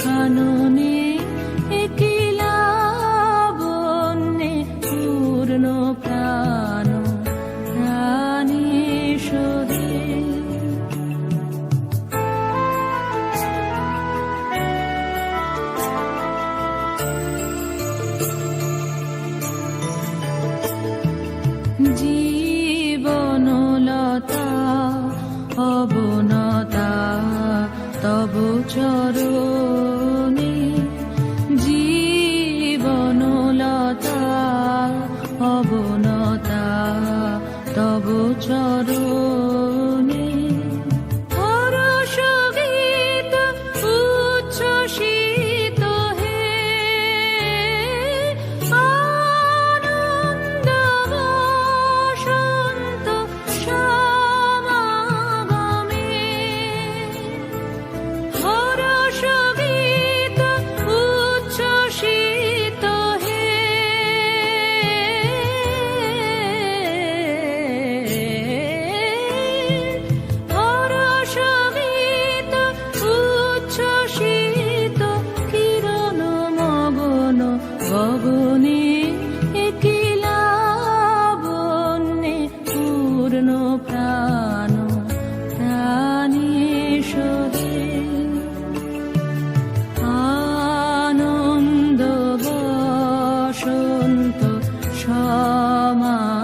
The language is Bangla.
খাননে একিলা বন্যে পূর্ণ প্রাণ প্রাণেশ জীবনলতা অবনতা তবু চরু তব চরণ গগনে একিলা বন্যে পূর্ণ প্রাণ প্রাণেশ্বরে আনন্দ বসন্ত সমাগমে